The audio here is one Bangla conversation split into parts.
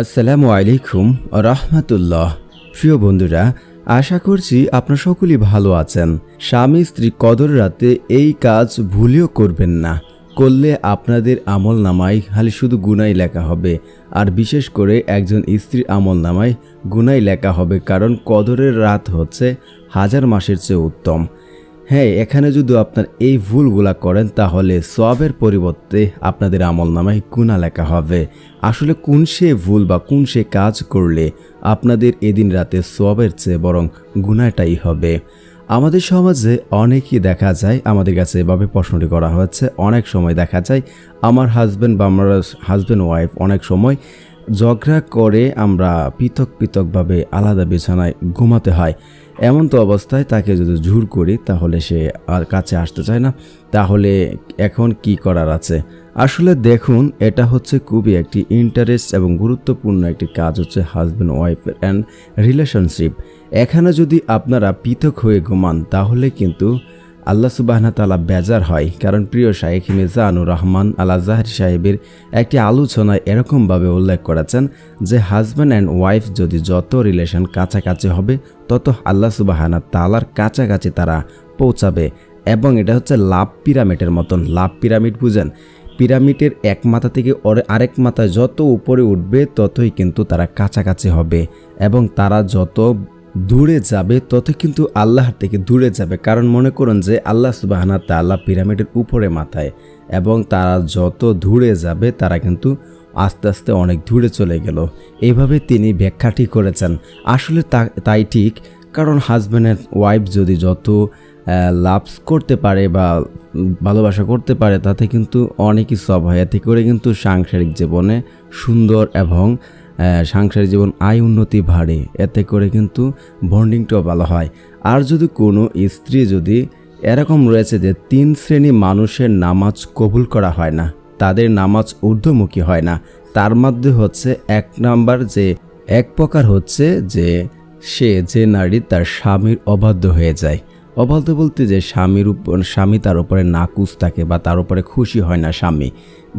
আসসালামু আলাইকুম রহমতুল্লাহ। প্রিয় বন্ধুরা, আশা করছি আপনারা সকলেই ভালো আছেন। স্বামী স্ত্রী কদর রাতে এই কাজ ভুলেও করবেন না। করলে আপনাদের আমল নামায় খালি শুধু গুনাই লেখা হবে। আর বিশেষ করে একজন স্ত্রীর আমল নামায় গুনাই লেখা হবে, কারণ কদরের রাত হচ্ছে হাজার মাসের চেয়ে উত্তম। হ্যাঁ এখানে যদি আপনার এই ভুলগুলা করেন, তাহলে সবের পরিবর্তে আপনাদের আমল নামায় গুণা লেখা হবে। আসলে কোন সে ভুল বা কোন সে কাজ করলে আপনাদের এদিন রাতে সবের চেয়ে বরং গুণাটাই হবে? আমাদের সমাজে অনেকই দেখা যায়, আমাদের কাছে এভাবে প্রশ্নটি করা হচ্ছে অনেক সময় দেখা যায়, আমার হাজব্যান্ড বা আমার হাজব্যান্ড ওয়াইফ অনেক সময় ঝগড়া করে আমরা পৃথক পৃথকভাবে আলাদা বিছানায় ঘুমাতে হয়। এমন তো অবস্থায় তাকে যদি ঝুর করি, তাহলে সে আর কাছে আসতে চায় না। তাহলে এখন কি করার আছে? আসলে দেখুন, এটা হচ্ছে খুবই একটি ইন্টারেস্ট এবং গুরুত্বপূর্ণ একটি কাজ হচ্ছে হাজব্যান্ড ওয়াইফ অ্যান্ড রিলেশনশিপ এখানে যদি আপনারা পৃথক হয়ে ঘুমান, তাহলে কিন্তু আল্লাহ সুবাহনা তালা বেজার হয়। কারণ প্রিয় শাহেখ মিজানুর রহমান আল আজাহারি সাহেবের একটি আলোচনায় এরকমভাবে উল্লেখ করেছেন যে, হাজব্যান্ড অ্যান্ড ওয়াইফ যদি যত রিলেশন কাছাকাছি হবে, তত আল্লাহ সুবাহানা তালার কাছাকাছি তারা পৌঁছাবে। এবং এটা হচ্ছে লাভ পিরামিডের মতন। লাভ পিরামিড বুঝেন, পিরামিডের এক মাথা থেকে আরেক মাথায় যত উপরে উঠবে, ততই কিন্তু তারা কাছাকাছি হবে। এবং তারা যত দূরে যাবে তত কিন্তু আল্লাহর থেকে দূরে যাবে। কারণ মনে করুন যে আল্লাহ সুবাহানা তাল্লাহ পিরামিডের উপরে মাথায় এবং তারা যত দূরে যাবে, তারা কিন্তু আস্তে আস্তে অনেক দূরে চলে গেল। এভাবে তিনি ব্যাখ্যাটি করেছেন। আসলে তাই ঠিক, কারণ হাজব্যান্ডের ওয়াইফ যদি যত লাভ করতে পারে বা ভালোবাসা করতে পারে, তাতে কিন্তু অনেকই সব হয়। এতে করে কিন্তু সাংসারিক জীবনে সুন্দর এবং সাংসারিক জীবন আয় উন্নতি বাড়ে। এতে করে কিন্তু বন্ডিংটাও ভালো হয়। আর যদি কোনো স্ত্রী যদি এরকম রয়েছে যে তিন শ্রেণি মানুষের নামাজ কবুল করা হয় না, তাদের নামাজ ঊর্ধ্বমুখী হয় না, তার মধ্যে হচ্ছে এক নাম্বার যে এক প্রকার হচ্ছে যে সে যে নারী তার স্বামীর অবাধ্য হয়ে যায়। অবাধ্য বলতে যে স্বামীর উপর স্বামী তার উপরে নাকুচ থাকে বা তার উপরে খুশি হয় না স্বামী।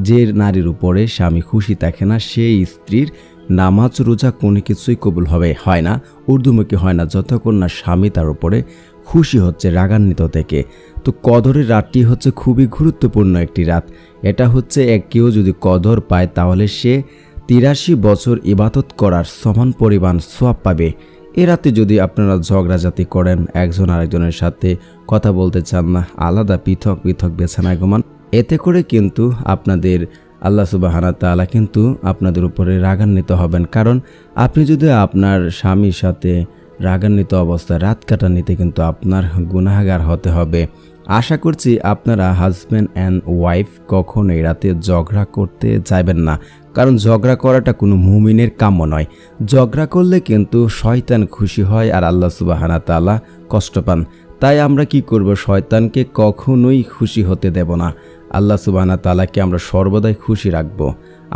যে নারীর উপরে স্বামী খুশি থাকে না, সেই স্ত্রীর নামাজ, রোজা কোনো কিছুই কবুল হবে, হয় না, ঊর্ধ্বমুখী হয় না যতক্ষণ না স্বামী তার উপরে খুশি হচ্ছে, রাগান্বিত থেকে। তো কদরের রাতটি হচ্ছে খুবই গুরুত্বপূর্ণ একটি রাত। এটা হচ্ছে এক কেউ যদি কদর পায়, তাহলে সে তিরাশি বছর ইবাদত করার সমান পরিমাণ সোয়াব পাবে। এ রাতে যদি আপনারা ঝগড়াঝাতি করেন, একজন আরেকজনের সাথে কথা বলতে চান না, আলাদা পৃথক পৃথক বেছানায় ঘুমান। এতে করে কিন্তু আপনাদের আল্লাহ সুবাহানা তাআলা কিন্তু আপনাদের উপরে রাগান্বিত হবেন। কারণ আপনি যদি আপনার স্বামীর সাথে রাগান্বিত অবস্থায় রাত কাটানিতে কিন্তু আপনার গুনাহগার হতে হবে। আশা করছি আপনারা হাজব্যান্ড অ্যান্ড ওয়াইফ কখনো এই রাতে ঝগড়া করতে যাবেন না। কারণ ঝগড়া করাটা কোনো মুমিনের কাম্য নয়। ঝগড়া করলে কিন্তু শয়তান খুশি হয় আর আল্লাহ সুবাহানা তাআলা কষ্ট পান। তাই আমরা কি করব? শয়তানকে কখনোই খুশি হতে দেব না। আল্লাহ সুবাহানা তালাকে আমরা সর্বদাই খুশি রাখব।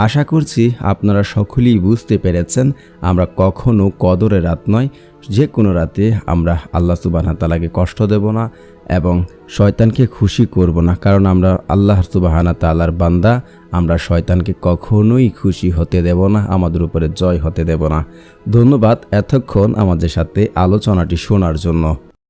আশা করছি আপনারা সকলেই বুঝতে পেরেছেন, আমরা কখনো কদরে রাত নয় যে কোনো রাতে আমরা আল্লাহ সুবাহানা তালাকে কষ্ট দেব না এবং শয়তানকে খুশি করব না, কারণ আমরা আল্লাহ সুবাহানা তালার বান্দা, আমরা শয়তানকে কখনোই খুশি হতে দেব না, আমাদের উপরে জয় হতে দেব না। ধন্যবাদ এতক্ষণ আমাদের সাথে আলোচনাটি শোনার জন্য।